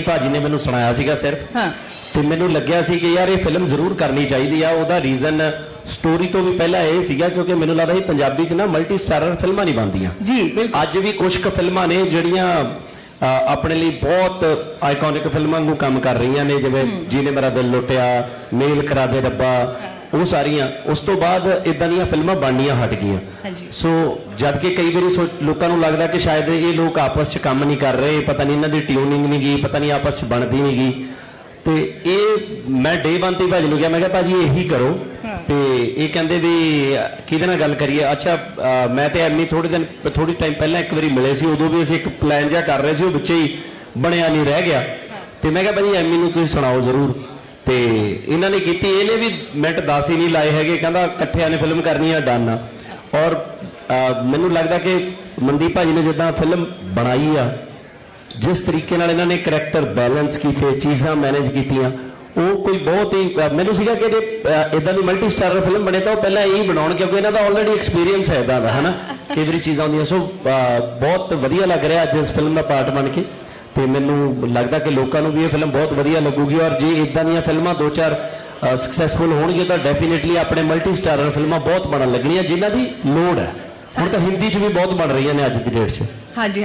Money ਭਾਜੀ ਨੇ ਮੈਨੂੰ ਸੁਣਾਇਆ ਸੀਗਾ ਸਿਰਫ। ਹਾਂ। ਤੇ ਮੈਨੂੰ ਲੱਗਿਆ ਸੀ ਕਿ ਯਾਰ ਇਹ ਫਿਲਮ ਜ਼ਰੂਰ ਕਰਨੀ ਚਾਹੀਦੀ ਆ। ਉਹਦਾ ਰੀਜ਼ਨ ਸਟੋਰੀ ਤੋਂ ਵੀ ਪਹਿਲਾਂ ਇਹ ਸੀਗਾ ਕਿਉਂਕਿ ਮੈਨੂੰ ਲੱਗਦਾ ਸੀ ਪੰਜਾਬੀ 'ਚ ਨਾ ਮਲਟੀ ਸਟਾਰਰ ਫਿਲਮਾਂ ਨਹੀਂ ਬਣਦੀਆਂ। ਜੀ ਬਿਲਕੁਲ। ਅੱਜ ਵੀ ਕੁਝ ਕੁ ਫਿਲਮਾਂ ਨੇ ਜਿਹੜੀਆਂ ਆਪਣੇ ਲਈ ਬਹੁਤ ਆਈਕੋਨਿਕ ਫਿਲਮਾਂ ਨੂੰ ਕੰਮ ਕਰ ਰਹੀਆਂ ਨੇ। ਜਿਵੇਂ ਜਿਹਨੇ ਮੇਰਾ ਦਿਲ ਲੁੱਟਿਆ ਮੇਲ ਕਰਾ ਦੇ ਰੱਬਾ ਉਹ ਸਾਰੀਆਂ ਉਸ ਤੋਂ ਬਾਅਦ ਇਦਾਂ ਦੀਆਂ ਫਿਲਮਾਂ ਬਣਨੀਆਂ ਹਟ ਗਈਆਂ। ਸੋ ਜਦ ਕਿ ਕਈ ਵਾਰੀ ਲੋਕਾਂ ਨੂੰ ਲੱਗਦਾ ਕਿ ਸ਼ਾਇਦ ਇਹ ਲੋਕ ਆਪਸ 'ਚ ਕੰਮ ਨਹੀਂ ਕਰ ਰਹੇ ਪਤਾ ਨਹੀਂ ਇਹਨਾਂ ਦੀ ਟਿਊਨਿੰਗ ਨਹੀਂ ਗਈ ਪਤਾ ਨਹੀਂ ਆਪਸ 'ਚ ਬਣਦੀ ਨਹੀਂ ਗਈ। ਤੇ ਇਹ ਮੈਂ ਡੇ ਵਨ ਤੇ ਭਾਜੀ ਨੂੰ ਕਿਹਾ ਮੈਂ ਕਿਹਾ ਭਾਜੀ ਇਹੀ ਕਰੋ। ਤੇ ਇਹ ਕਹਿੰਦੇ ਵੀ ਕਿਹਦੇ ਨਾਲ ਗੱਲ ਕਰੀਏ? ਅੱਛਾ ਮੈਂ ਤੇ ਐਮੀ ਥੋੜੇ ਦਿਨ ਥੋੜੀ ਟਾਈਮ ਪਹਿਲਾਂ ਇੱਕ ਵਾਰੀ ਮਿਲੇ ਸੀ ਉਦੋਂ ਵੀ ਅਸੀਂ ਇੱਕ ਪਲਾਨ ਜਿਹਾ ਕਰ ਰਹੇ ਸੀ ਉਹ ਵਿੱਚੇ ਹੀ ਬਣਿਆ ਨਹੀਂ ਰਹਿ ਗਿਆ। ਤੇ ਮੈਂ ਕਿਹਾ ਭਾਜੀ ਐਮੀ ਨੂੰ ਤੁਸੀਂ ਸੁਣਾਓ ਜ਼ਰੂਰ। ਤੇ ਇਹਨਾਂ ਨੇ ਕੀਤੀ, ਇਹਨੇ ਵੀ ਮਿੰਟ 10 ਹੀ ਨਹੀਂ ਲਾਏ ਹੈਗੇ, ਕਹਿੰਦਾ ਇਕੱਠਿਆਂ ਨੇ ਫਿਲਮ ਕਰਨੀ ਆ, ਡਨ ਆ। ਔਰ ਮੈਨੂੰ ਲੱਗਦਾ ਕਿ ਮਨਦੀਪ ਭਾਜੀ ਨੇ ਜਿੱਦਾਂ ਫਿਲਮ ਬਣਾਈ ਆ, ਜਿਸ ਤਰੀਕੇ ਨਾਲ ਇਹਨਾਂ ਨੇ ਕਰੈਕਟਰ ਬੈਲੈਂਸ ਕੀਤੇ, ਚੀਜ਼ਾਂ ਮੈਨੇਜ ਕੀਤੀਆਂ, ਉਹ ਕੋਈ ਬਹੁਤ ਹੀ ਮੈਨੂੰ ਸੀਗਾ ਕਿ ਜੇ ਇਦਾਂ ਦੀ ਮਲਟੀ ਸਟਾਰਰ ਫਿਲਮ ਬਣੇ ਤਾਂ ਉਹ ਪਹਿਲਾਂ ਇਹੀ ਬਣਾਉਣ, ਕਿਉਂਕਿ ਇਹਨਾਂ ਦਾ ਆਲਰੇਡੀ ਐਕਸਪੀਰੀਅੰਸ ਹੈ ਇਦਾਂ ਦਾ ਹਨਾ? ਕਈ ਵਾਰੀ ਚੀਜ਼ਾਂ ਹੁੰਦੀਆਂ, ਸੋ ਬਹੁਤ ਵਧੀਆ ਲੱਗ ਰਿਹਾ ਅੱਜ ਇਸ ਫਿਲਮ ਦਾ ਪਾਰਟ ਬਣ ਕੇ। ਤੇ ਮੈਨੂੰ ਲੱਗਦਾ ਕਿ ਲੋਕਾਂ ਨੂੰ ਵੀ ਇਹ ਫਿਲਮ ਬਹੁਤ ਵਧੀਆ ਲੱਗੂਗੀ ਔਰ ਜੇ ਇਦਾਂ ਦੀਆਂ ਫਿਲਮਾਂ ਦੋ ਚਾਰ ਸਕਸੈਸਫੁਲ ਹੋਣਗੀਆਂ ਤਾਂ ਡੈਫੀਨਿਟਲੀ ਆਪਣੇ ਮਲਟੀ ਸਟਾਰਰ ਫਿਲਮਾਂ ਬਹੁਤ ਬਣਨ ਲੱਗਣੀਆਂ, ਜਿਨ੍ਹਾਂ ਦੀ ਲੋੜ ਹੈ। ਹੁਣ ਤਾਂ ਹਿੰਦੀ 'ਚ ਵੀ ਬਹੁਤ ਬਣ ਰਹੀਆਂ ਨੇ ਅੱਜ ਦੀ ਡੇਟ 'ਚ। ਹਾਂਜੀ ਹਾਂਜੀ।